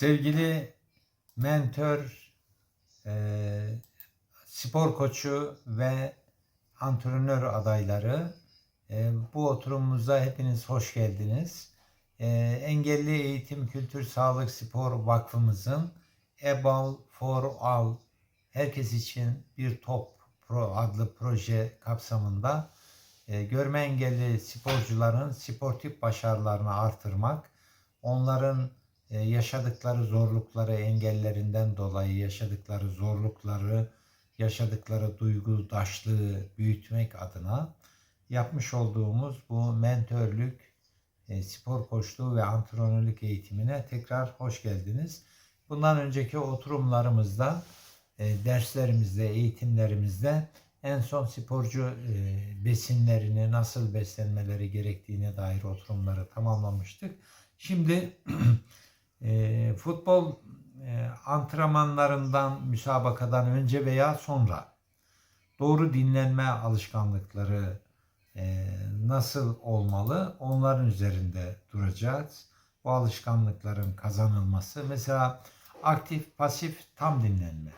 Sevgili mentor, e, spor koçu ve antrenör adayları, e, bu oturumumuza hepiniz hoş geldiniz. E, Engelli Eğitim Kültür Sağlık Spor Vakfımızın Ebal for All Herkes için Bir Top Pro adlı proje kapsamında e, görme engelli sporcuların sportif başarılarını artırmak, onların yaşadıkları zorlukları, engellerinden dolayı yaşadıkları zorlukları, yaşadıkları duygudaşlığı büyütmek adına yapmış olduğumuz bu mentörlük, e, spor koçluğu ve antrenörlük eğitimine tekrar hoş geldiniz. Bundan önceki oturumlarımızda, e, derslerimizde, eğitimlerimizde en son sporcu e, besinlerini, nasıl beslenmeleri gerektiğine dair oturumları tamamlamıştık. Şimdi e, futbol e, antrenmanlarından, müsabakadan önce veya sonra doğru dinlenme alışkanlıkları e, nasıl olmalı onların üzerinde duracağız. Bu alışkanlıkların kazanılması mesela aktif, pasif, tam dinlenme.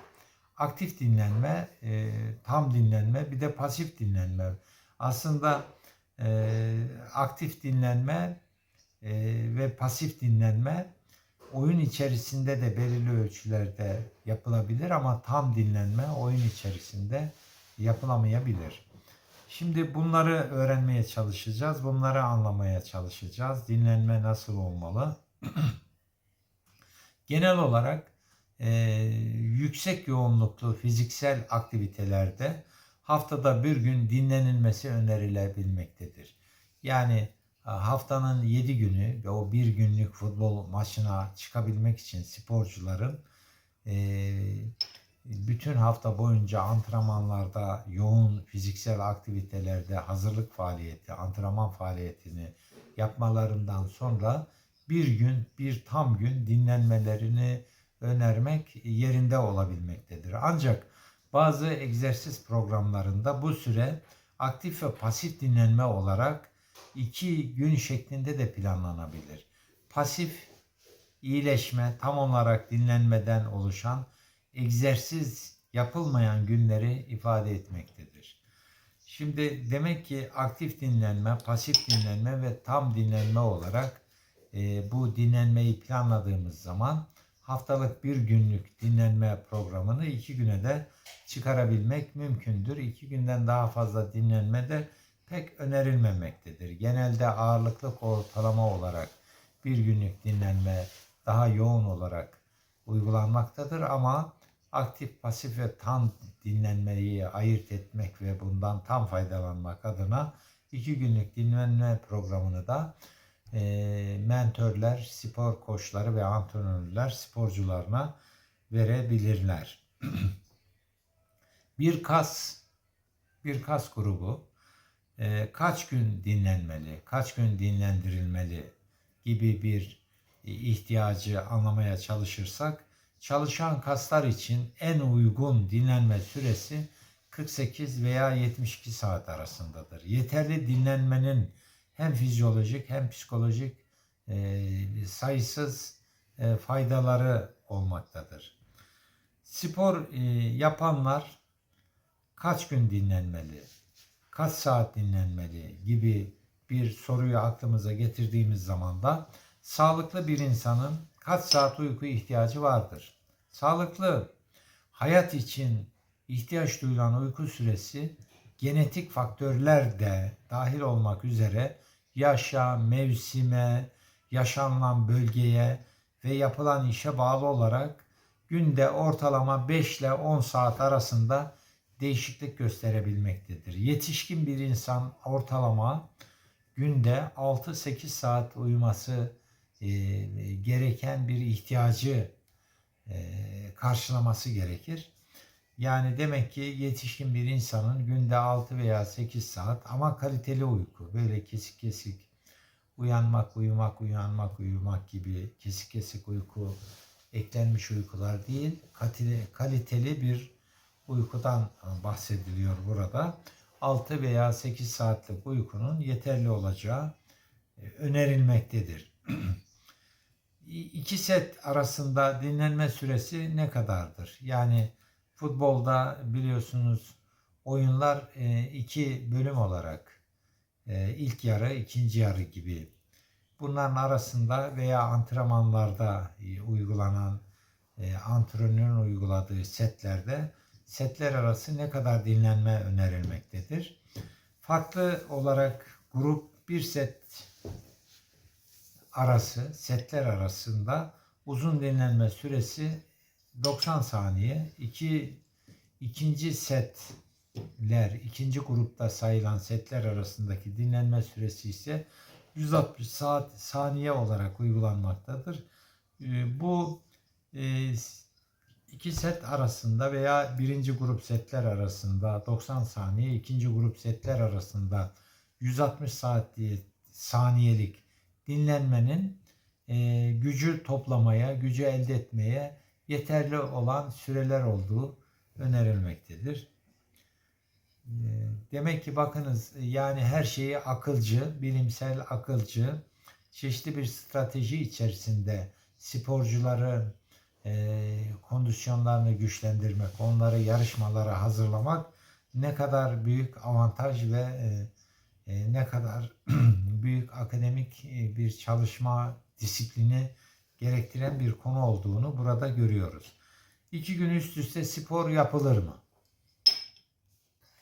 Aktif dinlenme, e, tam dinlenme, bir de pasif dinlenme. Aslında e, aktif dinlenme e, ve pasif dinlenme oyun içerisinde de belirli ölçülerde yapılabilir ama tam dinlenme oyun içerisinde yapılamayabilir. Şimdi bunları öğrenmeye çalışacağız, bunları anlamaya çalışacağız. Dinlenme nasıl olmalı? Genel olarak e, yüksek yoğunluklu fiziksel aktivitelerde haftada bir gün dinlenilmesi önerilebilmektedir. Yani haftanın 7 günü ve o bir günlük futbol maçına çıkabilmek için sporcuların e, bütün hafta boyunca antrenmanlarda yoğun fiziksel aktivitelerde hazırlık faaliyeti, antrenman faaliyetini yapmalarından sonra bir gün, bir tam gün dinlenmelerini önermek yerinde olabilmektedir. Ancak bazı egzersiz programlarında bu süre aktif ve pasif dinlenme olarak iki gün şeklinde de planlanabilir. Pasif iyileşme tam olarak dinlenmeden oluşan egzersiz yapılmayan günleri ifade etmektedir. Şimdi demek ki aktif dinlenme, pasif dinlenme ve tam dinlenme olarak e, bu dinlenmeyi planladığımız zaman haftalık bir günlük dinlenme programını iki güne de çıkarabilmek mümkündür. İki günden daha fazla dinlenme de pek önerilmemektedir. Genelde ağırlıklı ortalama olarak bir günlük dinlenme daha yoğun olarak uygulanmaktadır ama aktif, pasif ve tam dinlenmeyi ayırt etmek ve bundan tam faydalanmak adına iki günlük dinlenme programını da e, mentörler, spor koçları ve antrenörler sporcularına verebilirler. bir kas, bir kas grubu e, kaç gün dinlenmeli, kaç gün dinlendirilmeli gibi bir ihtiyacı anlamaya çalışırsak çalışan kaslar için en uygun dinlenme süresi 48 veya 72 saat arasındadır. Yeterli dinlenmenin hem fizyolojik hem psikolojik e, sayısız e, faydaları olmaktadır. Spor e, yapanlar kaç gün dinlenmeli, kaç saat dinlenmeli gibi bir soruyu aklımıza getirdiğimiz zaman da sağlıklı bir insanın kaç saat uyku ihtiyacı vardır? Sağlıklı hayat için ihtiyaç duyulan uyku süresi genetik faktörler de dahil olmak üzere yaşa, mevsime, yaşanılan bölgeye ve yapılan işe bağlı olarak günde ortalama 5 ile 10 saat arasında değişiklik gösterebilmektedir. Yetişkin bir insan ortalama günde 6-8 saat uyuması e, gereken bir ihtiyacı e, karşılaması gerekir. Yani demek ki yetişkin bir insanın günde 6 veya 8 saat ama kaliteli uyku, böyle kesik kesik uyanmak, uyumak, uyanmak, uyumak gibi kesik kesik uyku, eklenmiş uykular değil, kaliteli bir uykudan bahsediliyor burada. 6 veya 8 saatlik uykunun yeterli olacağı e, önerilmektedir. İki set arasında dinlenme süresi ne kadardır? Yani futbolda biliyorsunuz oyunlar e, iki bölüm olarak e, ilk yarı, ikinci yarı gibi. Bunların arasında veya antrenmanlarda uygulanan antrenörün uyguladığı setlerde setler arası ne kadar dinlenme önerilmektedir? Farklı olarak grup bir set arası, setler arasında uzun dinlenme süresi 90 saniye. İki, ikinci setler, ikinci grupta sayılan setler arasındaki dinlenme süresi ise 160 saat saniye olarak uygulanmaktadır. Ee, Bu e, iki set arasında veya birinci grup setler arasında 90 saniye, ikinci grup setler arasında 160 saat saniyelik dinlenmenin e, gücü toplamaya, gücü elde etmeye yeterli olan süreler olduğu önerilmektedir. E, Demek ki bakınız yani her şeyi akılcı, bilimsel akılcı, çeşitli bir strateji içerisinde sporcuları e, kondisyonlarını güçlendirmek, onları yarışmalara hazırlamak ne kadar büyük avantaj ve e, e, ne kadar büyük akademik e, bir çalışma disiplini gerektiren bir konu olduğunu burada görüyoruz. İki gün üst üste spor yapılır mı?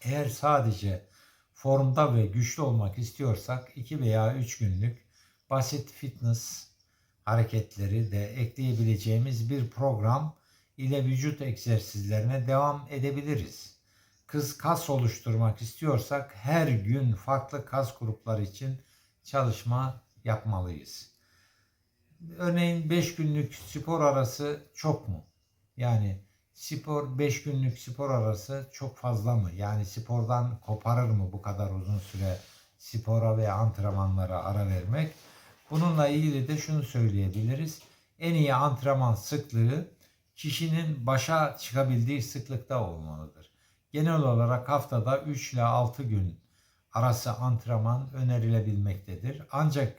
Eğer sadece formda ve güçlü olmak istiyorsak iki veya üç günlük basit fitness hareketleri de ekleyebileceğimiz bir program ile vücut egzersizlerine devam edebiliriz. Kız kas oluşturmak istiyorsak her gün farklı kas grupları için çalışma yapmalıyız. Örneğin 5 günlük spor arası çok mu? Yani spor 5 günlük spor arası çok fazla mı? Yani spordan koparır mı bu kadar uzun süre spora ve antrenmanlara ara vermek? Bununla ilgili de şunu söyleyebiliriz. En iyi antrenman sıklığı kişinin başa çıkabildiği sıklıkta olmalıdır. Genel olarak haftada 3 ile 6 gün arası antrenman önerilebilmektedir. Ancak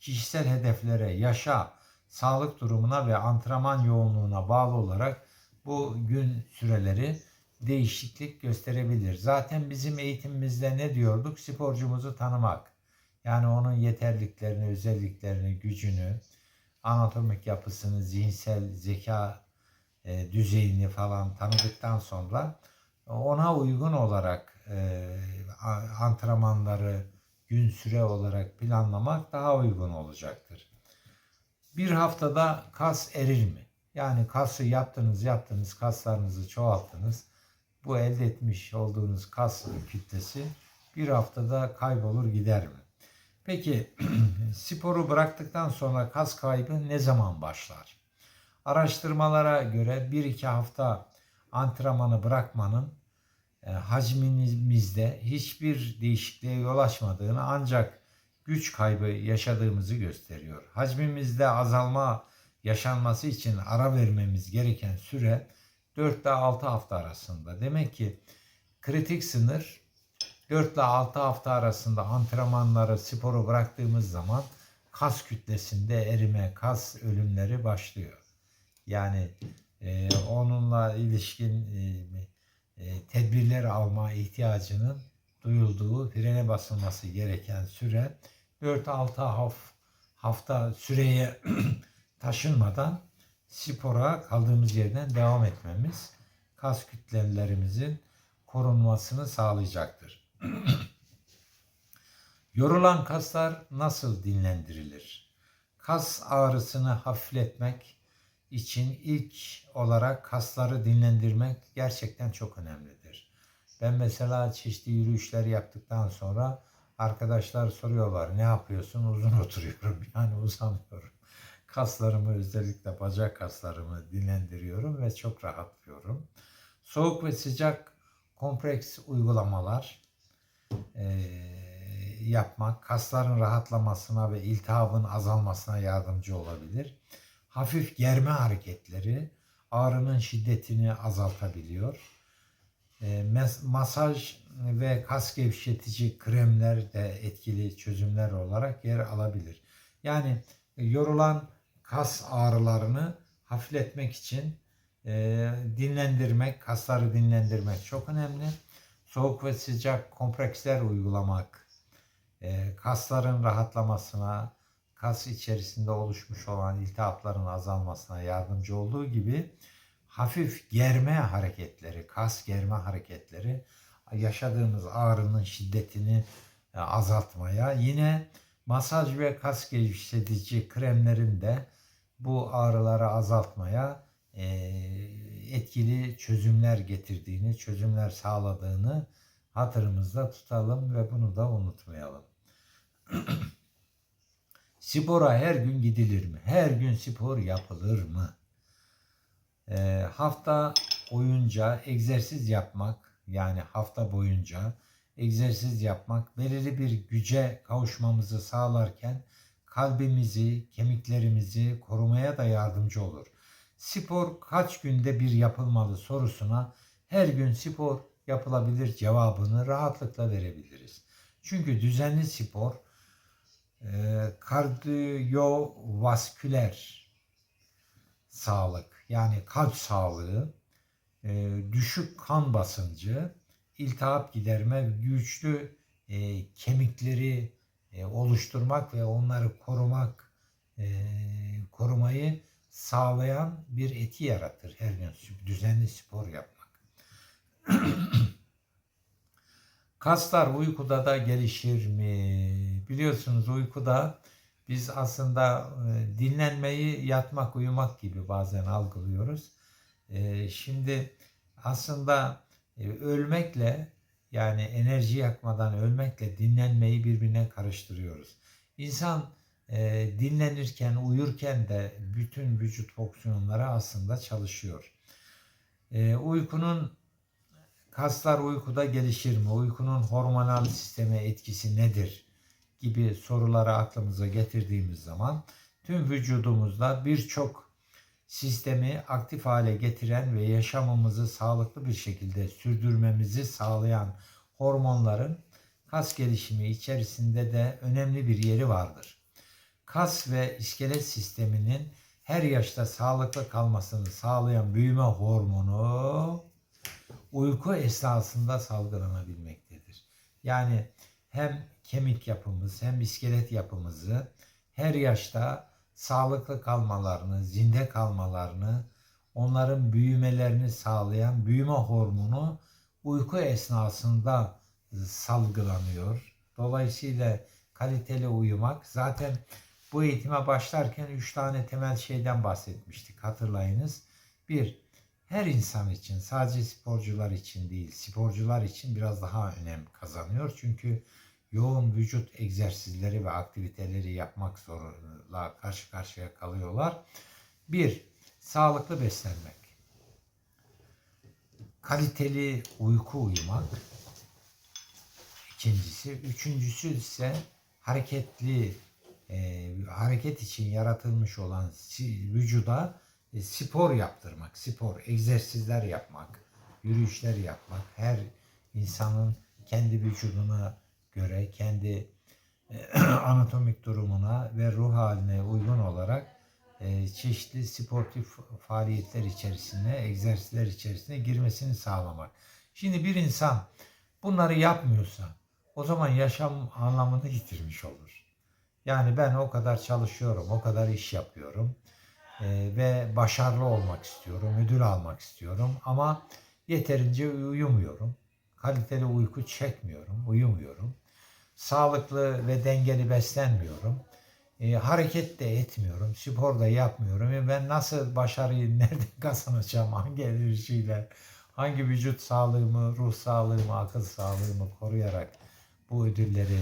kişisel hedeflere, yaşa, sağlık durumuna ve antrenman yoğunluğuna bağlı olarak bu gün süreleri değişiklik gösterebilir. Zaten bizim eğitimimizde ne diyorduk? Sporcumuzu tanımak. Yani onun yeterliklerini, özelliklerini, gücünü, anatomik yapısını, zihinsel zeka e, düzeyini falan tanıdıktan sonra ona uygun olarak e, antrenmanları gün süre olarak planlamak daha uygun olacaktır. Bir haftada kas erir mi? Yani kası yaptınız yaptınız kaslarınızı çoğalttınız. Bu elde etmiş olduğunuz kas kütlesi bir haftada kaybolur gider mi? Peki sporu bıraktıktan sonra kas kaybı ne zaman başlar? Araştırmalara göre 1-2 hafta antrenmanı bırakmanın e, hacmimizde hiçbir değişikliğe yol açmadığını ancak güç kaybı yaşadığımızı gösteriyor. Hacmimizde azalma yaşanması için ara vermemiz gereken süre 4 ile 6 hafta arasında. Demek ki kritik sınır 4 ile 6 hafta arasında antrenmanları, sporu bıraktığımız zaman kas kütlesinde erime, kas ölümleri başlıyor. Yani e, onunla ilişkin e, e, tedbirler alma ihtiyacının duyulduğu, frene basılması gereken süre 4-6 haf, hafta süreye taşınmadan spora kaldığımız yerden devam etmemiz kas kütlelerimizin korunmasını sağlayacaktır. Yorulan kaslar nasıl dinlendirilir? Kas ağrısını hafifletmek için ilk olarak kasları dinlendirmek gerçekten çok önemlidir. Ben mesela çeşitli yürüyüşler yaptıktan sonra arkadaşlar soruyorlar ne yapıyorsun? Uzun oturuyorum yani uzamıyorum. Kaslarımı özellikle bacak kaslarımı dinlendiriyorum ve çok rahatlıyorum. Soğuk ve sıcak kompleks uygulamalar eee, yapmak kasların rahatlamasına ve iltihabın azalmasına yardımcı olabilir. Hafif germe hareketleri ağrının şiddetini azaltabiliyor. E, mes- masaj ve kas gevşetici kremler de etkili çözümler olarak yer alabilir. Yani e, yorulan kas ağrılarını hafifletmek için e, dinlendirmek, kasları dinlendirmek çok önemli. Soğuk ve sıcak kompreksler uygulamak, e, kasların rahatlamasına, kas içerisinde oluşmuş olan iltihapların azalmasına yardımcı olduğu gibi hafif germe hareketleri, kas germe hareketleri yaşadığımız ağrının şiddetini e, azaltmaya, yine masaj ve kas gevşetici kremlerin de bu ağrıları azaltmaya e, etkili çözümler getirdiğini, çözümler sağladığını hatırımızda tutalım ve bunu da unutmayalım. Spora her gün gidilir mi? Her gün spor yapılır mı? E, hafta boyunca egzersiz yapmak, yani hafta boyunca egzersiz yapmak belirli bir güce kavuşmamızı sağlarken kalbimizi, kemiklerimizi korumaya da yardımcı olur. Spor kaç günde bir yapılmalı sorusuna her gün spor yapılabilir cevabını rahatlıkla verebiliriz. Çünkü düzenli spor e, kardiyovasküler sağlık yani kalp sağlığı, e, düşük kan basıncı, iltihap giderme, güçlü e, kemikleri oluşturmak ve onları korumak, korumayı sağlayan bir eti yaratır her gün düzenli spor yapmak. Kaslar uykuda da gelişir mi? Biliyorsunuz uykuda biz aslında e, dinlenmeyi yatmak, uyumak gibi bazen algılıyoruz. E, şimdi aslında e, ölmekle yani enerji yakmadan ölmekle dinlenmeyi birbirine karıştırıyoruz. İnsan e, dinlenirken, uyurken de bütün vücut fonksiyonları aslında çalışıyor. E, uykunun kaslar uykuda gelişir mi? Uykunun hormonal sisteme etkisi nedir? gibi soruları aklımıza getirdiğimiz zaman tüm vücudumuzda birçok sistemi aktif hale getiren ve yaşamımızı sağlıklı bir şekilde sürdürmemizi sağlayan hormonların kas gelişimi içerisinde de önemli bir yeri vardır. Kas ve iskelet sisteminin her yaşta sağlıklı kalmasını sağlayan büyüme hormonu uyku esnasında salgılanabilmektedir. Yani hem kemik yapımız hem iskelet yapımızı her yaşta sağlıklı kalmalarını, zinde kalmalarını, onların büyümelerini sağlayan büyüme hormonu uyku esnasında salgılanıyor. Dolayısıyla kaliteli uyumak zaten bu eğitime başlarken üç tane temel şeyden bahsetmiştik hatırlayınız. Bir, her insan için sadece sporcular için değil sporcular için biraz daha önem kazanıyor. Çünkü yoğun vücut egzersizleri ve aktiviteleri yapmak zorunda karşı karşıya kalıyorlar. Bir, sağlıklı beslenmek. Kaliteli uyku uyumak. İkincisi, üçüncüsü ise hareketli e, hareket için yaratılmış olan vücuda e, spor yaptırmak, spor, egzersizler yapmak, yürüyüşler yapmak, her insanın kendi vücuduna göre kendi e, anatomik durumuna ve ruh haline uygun olarak e, çeşitli sportif faaliyetler içerisine, egzersizler içerisine girmesini sağlamak. Şimdi bir insan bunları yapmıyorsa o zaman yaşam anlamını yitirmiş olur. Yani ben o kadar çalışıyorum, o kadar iş yapıyorum e, ve başarılı olmak istiyorum, ödül almak istiyorum ama yeterince uyumuyorum. Kaliteli uyku çekmiyorum, uyumuyorum sağlıklı ve dengeli beslenmiyorum. E, hareket de etmiyorum, spor da yapmıyorum. E, ben nasıl başarıyı nereden kazanacağım, hangi enerjiyle, hangi vücut sağlığımı, ruh sağlığımı, akıl sağlığımı koruyarak bu ödülleri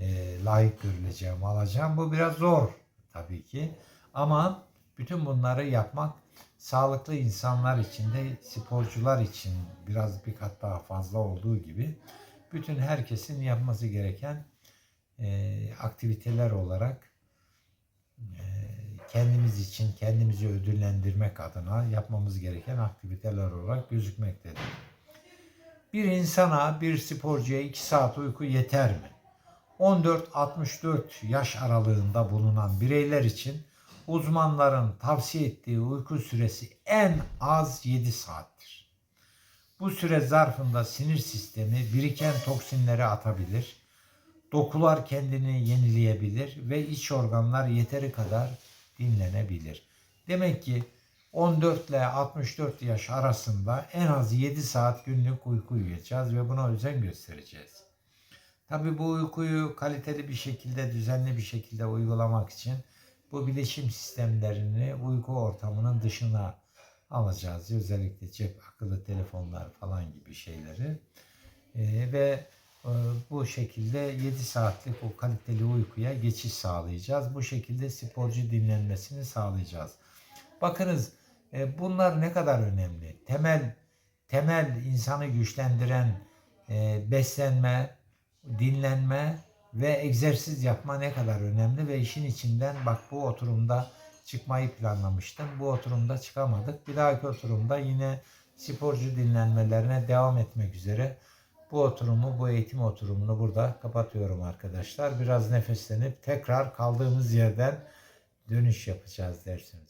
e, layık görüleceğim, alacağım. Bu biraz zor tabii ki. Ama bütün bunları yapmak sağlıklı insanlar için de sporcular için biraz bir kat daha fazla olduğu gibi bütün herkesin yapması gereken e, aktiviteler olarak e, kendimiz için kendimizi ödüllendirmek adına yapmamız gereken aktiviteler olarak gözükmektedir. Bir insana, bir sporcuya 2 saat uyku yeter mi? 14-64 yaş aralığında bulunan bireyler için uzmanların tavsiye ettiği uyku süresi en az 7 saattir. Bu süre zarfında sinir sistemi biriken toksinleri atabilir, dokular kendini yenileyebilir ve iç organlar yeteri kadar dinlenebilir. Demek ki 14 ile 64 yaş arasında en az 7 saat günlük uyku uyuyacağız ve buna özen göstereceğiz. Tabii bu uykuyu kaliteli bir şekilde, düzenli bir şekilde uygulamak için bu bilişim sistemlerini uyku ortamının dışına alacağız. Özellikle cep akıllı telefonlar falan gibi şeyleri. Ee, ve e, bu şekilde 7 saatlik o kaliteli uykuya geçiş sağlayacağız. Bu şekilde sporcu dinlenmesini sağlayacağız. Bakınız e, bunlar ne kadar önemli. Temel temel insanı güçlendiren e, beslenme, dinlenme ve egzersiz yapma ne kadar önemli ve işin içinden bak bu oturumda çıkmayı planlamıştım. Bu oturumda çıkamadık. Bir dahaki oturumda yine sporcu dinlenmelerine devam etmek üzere bu oturumu, bu eğitim oturumunu burada kapatıyorum arkadaşlar. Biraz nefeslenip tekrar kaldığımız yerden dönüş yapacağız dersimiz.